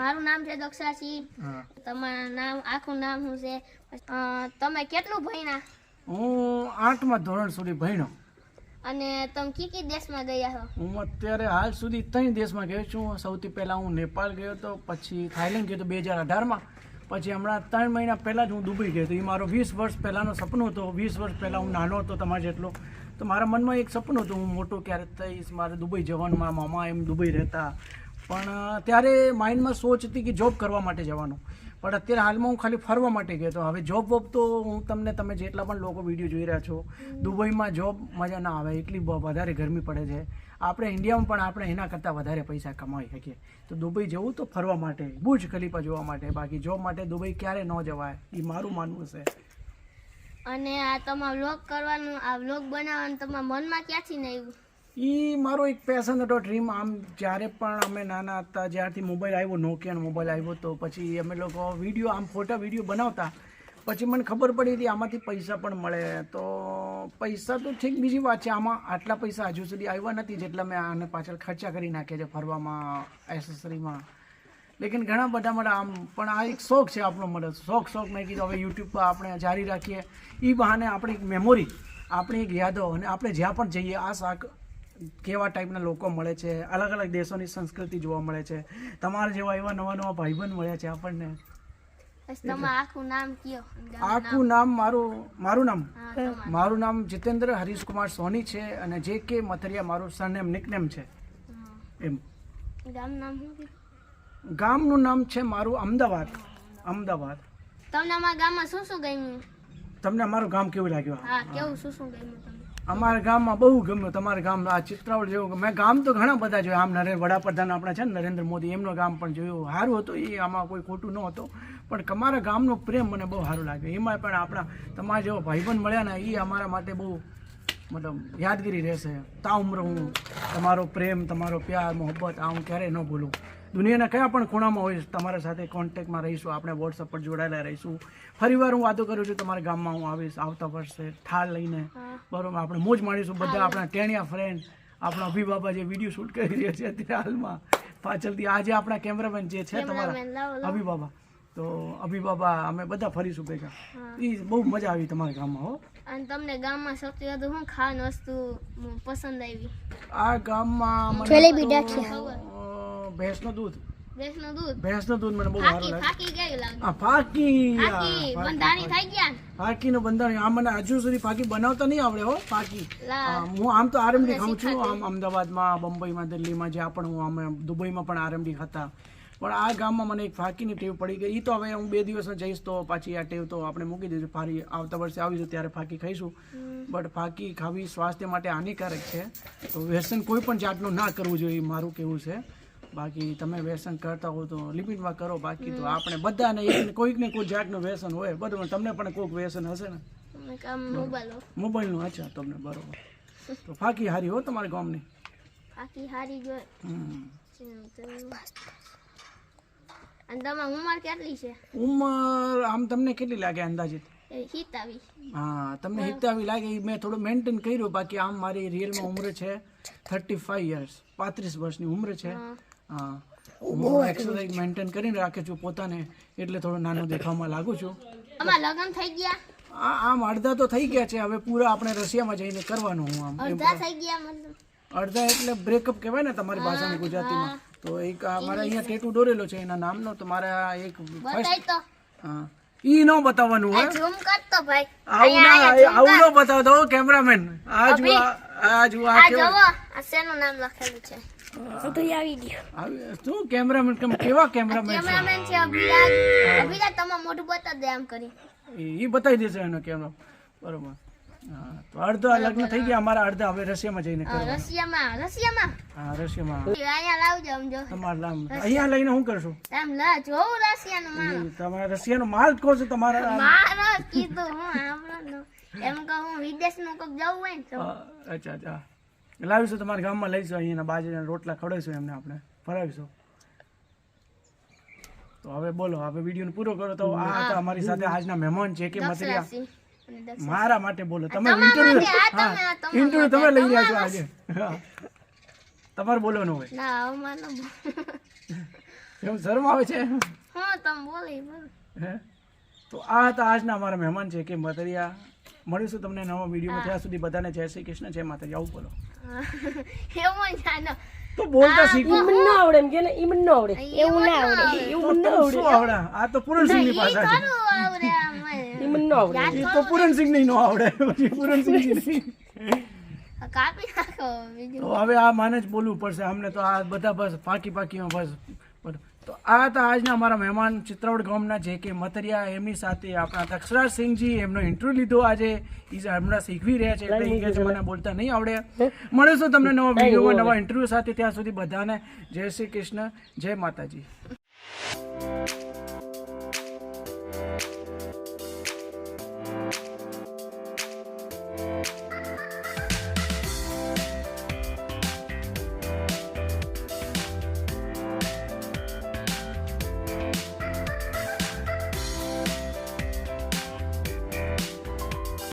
મારું નામ છે દક્ષાસિંહ. તમારું નામ આખું નામ શું છે? તમે કેટલું ભણ્યા? હું આઠમા ધોરણ સુધી ભણ્યો. અને તમે કી કી દેશમાં ગયા છો હું અત્યારે હાલ સુધી ત્રણ દેશમાં ગયો છું. સૌથી પહેલાં હું નેપાળ ગયો હતો પછી થાઈલેન્ડ ગયો હતો બે હજાર અઢારમાં. પછી હમણાં ત્રણ મહિના પહેલાં જ હું દુબઈ ગયો હતો. એ મારો વીસ વર્ષ પહેલાંનો સપનું હતો. વીસ વર્ષ પહેલાં હું નાનો હતો તમારા જેટલો. તો મારા મનમાં એક સપનું હતું. હું મોટો ક્યારે થઈશ મારે દુબઈ જવાનું મારા મામા એમ દુબઈ રહેતા. પણ ત્યારે માઇન્ડમાં સોચ હતી કે જોબ કરવા માટે જવાનું. પણ અત્યારે હાલમાં હું ખાલી ફરવા માટે ગયો હતો. હવે જોબ વોબ તો હું તમને, તમે જેટલા પણ લોકો વીડિયો જોઈ રહ્યા છો, દુબઈમાં જોબ મજા ના આવે. એટલી વધારે ગરમી પડે છે. આપણે ઇન્ડિયામાં પણ આપણે એના કરતાં વધારે પૈસા કમાઈ શકીએ. તો દુબઈ જવું તો ફરવા માટે બુજ ખલીફા જોવા માટે. બાકી જોબ માટે દુબઈ ક્યારે ન જવાય, એ મારું માનવું છે. અને આ તમારે વ્લોગ કરવાનું, આ વ્લોગ બનાવવાનું તમારા મનમાં ક્યાંથી ને આવ્યું? એ મારો એક પેશન હતો ડ્રીમ આમ જ્યારે પણ અમે નાના હતા, જ્યારથી મોબાઈલ આવ્યો નોકિયાનો મોબાઈલ આવ્યો, તો પછી અમે લોકો વીડિયો આમ ફોટા વીડિયો બનાવતા. પછી મને ખબર પડી હતી, આમાંથી પૈસા પણ મળે. તો પૈસા તો ઠીક, બીજી વાત છે, આમાં આટલા પૈસા હજુ સુધી આવ્યા નથી, જેટલા મેં આને પાછળ ખર્ચા કરી નાખ્યા છે, ફરવામાં એસેસરીમાં લેકિન ઘણા બધા મને આમ, પણ આ એક શોખ છે આપણો મને. શોખ શોખ મેં કીધું, હવે યુટ્યુબ પર આપણે જારી રાખીએ. એ બહાને આપણી એક મેમોરી આપણી એક યાદો, અને આપણે જ્યાં પણ જઈએ, આ શાક કેવા ટાઈપના લોકો મળે છે? અલગ અલગ દેશોની સંસ્કૃતિ જોવા મળે છે. તમારા જેવા એવા નવા નવા ભાઈબંધ મળ્યા છે આપણને? આખું નામ કયો. આખું નામ મારું મારું નામ? મારું નામ જીતેન્દ્ર હરીશકુમાર સોની છે અને જે કે મથરિયા મારું સરનેમ નિકનેમ છે. એમ. ગામ નામ ગામનું નામ છે મારું અમદાવાદ. અમદાવાદ. તમને અમારા ગામમાં શું શું ગમ્યું? તમને અમારું ગામ કેવું લાગ્યું? હા કેવું શું શું ગમ્યું અમારા ગામમાં બહુ ગમ્યું. તમારા ગામ આ ચિત્રાવળ જેવું મેં ગામ તો ઘણા બધા જોયા. આમ નરેન્દ્ર વડાપ્રધાન આપણા છે ને, નરેન્દ્ર મોદી, એમનો ગામ પણ જોયું. સારું હતું, એ આમાં કોઈ ખોટું ન હતું. પણ તમારા ગામનો પ્રેમ મને બહુ સારું લાગ્યો. એમાં પણ આપણા તમારા જેવો ભાઈબંધ મળ્યા ને એ અમારા માટે બહુ, મતલબ, યાદગીરી રહેશે. તા ઉમર હું, તમારો પ્રેમ, તમારો પ્યાર, મોહબ્બત, આ હું ક્યારેય ન ભૂલું. દુનિયાના કયા પણ ખૂણામાં હોય તમારા સાથે કોન્ટેક્ટમાં રહીશું આપણે વોટ્સઅપ પર જોડાયેલા રહીશું. ફરીવાર હું વાતો કરું છું તમારા ગામમાં હું આવીશ આવતા વર્ષે થાળ લઈને. બરોબર આપણે મોજ માણીશું બધા આપણા ટેણિયા ફ્રેન્ડ આપણા અભિ બાબા જે વીડિયો શૂટ કરી રહ્યા છે અત્યારે હાલમાં. પાછળથી આજે આપણા કેમેરામેન જે છે તમારા અભિ બાબા. તો અભિ બાબા અમે બધા ફરીશું ભેગા. એ બહુ મજા આવી તમારા ગામમાં હો. અને તમને ગામમાં સૌથી વધુ શું ખાવાની વસ્તુ પસંદ આવી? આ ગામમાં જલેબી ડાઠિયા. ભેંસનું દૂધ. ભેંસનું દૂધ? ભેંસનું દૂધ મને બહુ સારું લાગે ફાકી ગયું લાગે. આ ફાકી ફાકી બંધાણી થઈ ગયા. ફાકી ફાકીનું બંધારણ આ મને હજુ સુધી ફાકી બનાવતા નહીં આવડે હો ફાકી. હા, આમ તો આરએમડી ખાઉં છું આમ અમદાવાદમાં બંબઈમાં દિલ્હીમાં જ્યાં પણ હું આમ દુબઈમાં પણ આરએમડી ખાતા. પણ આ ગામમાં મને એક ફાકીની ટેવ પડી ગઈ. એ તો હવે હું બે દિવસમાં જઈશ તો પાછી આ ટેવ તો આપણે મૂકી દઈશું ફારી આવતા વર્ષે આવીશું ત્યારે ફાકી ખાઈશું. બટ ફાકી ખાવી સ્વાસ્થ્ય માટે હાનિકારક છે. તો વ્યસન કોઈ પણ જાતનું ના કરવું જોઈએ મારું કેવું છે. બાકી તમે વ્યસન કરતા હો તો લિમિટમાં કરો બાકી તો આપણે બધાને એક કોઈક ને કોઈ જાતનું વ્યસન હોય બરાબર તમને પણ કોઈક વ્યસન હશે ને. મોબાઈલનું? અચ્છા તમને બરોબર. તો ફાકી હારી હો તમારા ગામની? ફાકી હારી ગયો અને તમારી ઉંમર કેટલી છે? ઉંમર આમ તમને કેટલી લાગે અંદાજિત? હા તમને હિતાવી લાગે મેં થોડું મેન્ટેન કર્યું બાકી આમ મારી રિયલમાં ઉંમર છે થર્ટી ફાઈવ યર્સ પાંત્રીસ વર્ષની ઉંમર છે. હા. હું એક્સરસાઇઝ મેન્ટેન કરીને રાખે છું પોતાને એટલે થોડો નાનો દેખાવમાં લાગુ છું. આમાં લગન થઈ ગયા? આ આમ અડધા તો થઈ ગયા છે હવે પૂરા આપણે રશિયામાં જઈને કરવાનું હું આમ અડધા થઈ ગયા મતલબ? અડધા એટલે બ્રેકઅપ કહેવાય ને તમારી ભાષાની ગુજરાતીમાં. તો એક આ મારા અહીંયા ટેટુ દોરેલો છે એના નામનો તો મારા એક ફર્સ્ટ બતાય તો. હા. ઈ ન બતાવવાનું હે? હોય ઝૂમ કરતો ભાઈ. આવું ના આવું ન બતાવતો હો કેમેરામેન આ જો આ- આ જુઓ આ કેવો આ શેનું નામ લખેલું છે? શું કેમેરામેન કેમ કેવા કેમેરામેન છે? કેમેરામેન છે અભિરાજ. અભિરાજ તમારું મોઢું બતા દે આમ કરી. ઈ બતાવી દેશે એનો કેમેરા બરોબર. હા તો અડધા લગ્ન થઈ ગયા અમારા અડધા હવે રશિયામાં જઈને રશિયામાં રશિયામાં. હા રશિયામાં. અહીંયા લાવજો આમ જો. તમારા અહીંયા લઈને શું કરશું? આમ લા જોવું રશિયાનું માલ તમારા રશિયાનો માલ જ કહો છો તમારા? મારો કીધું હું આપણો એમ કહું હું વિદેશનું કોક જવું હોય ને અચ્છા અચ્છા. લાવીશું તમારા ગામમાં લઈશું અહીંયાના બાજરીના રોટલા ખવડાવીશું એમને આપણે. ફરાવીશું. તો હવે બોલો હવે વીડિયો પૂરો કરો તો આ હતા અમારી સાથે આજના મહેમાન છે કે દક્ષ- મારા માટે બોલો. તમે ઇન્ટરવ્યુ તમારા ઇન્ટરવ્યુ તમે લઈ રહ્યા છો આજે. હા. તમારે બોલવાનું હોય. ના આવું એમ શરમ આવે છે? હું તમે બોલી બોલો. હે? તો આ હતા આજના અમારા મહેમાન છે કે મતરિયા મળીશું તમને નવા વિડીયોમાં. ત્યાં સુધી બધાને જય શ્રી કૃષ્ણ જય માતાજી. આવું બોલો. એવું જાનો તો બોલતા શીખો. મને ના આવડે એમ કે ને ઈ મને ના આવડે. એવું ના આવડે. એવું મને આવડે. શું આવડે? આ તો પૂરણસિંહની ની પાસે છે. આવડે. ઈ મને ના આવડે. ઈ તો પૂરણસિંહની નો આવડે. પછી પૂરણસિંહની કાપી નાખો બીજું. હવે આ માને જ બોલવું પડશે. અમને તો આ બધા બસ પાકી પાકીમાં બસ. બધું. તો આ હતા આજના અમારા મહેમાન ચિત્રવડ ગામના જે કે મતરિયા એમની સાથે આપણા દક્ષરાજ સિંહજી એમનો ઇન્ટરવ્યુ લીધો આજે. એ હમણાં શીખવી રહ્યા છે એટલે ઇંગ્લિશ મને બોલતા નહીં આવડે. મળીશું તમને નવા વિડીયોમાં નવા ઇન્ટરવ્યુ સાથે ત્યાં સુધી બધાને. જય શ્રી કૃષ્ણ જય માતાજી.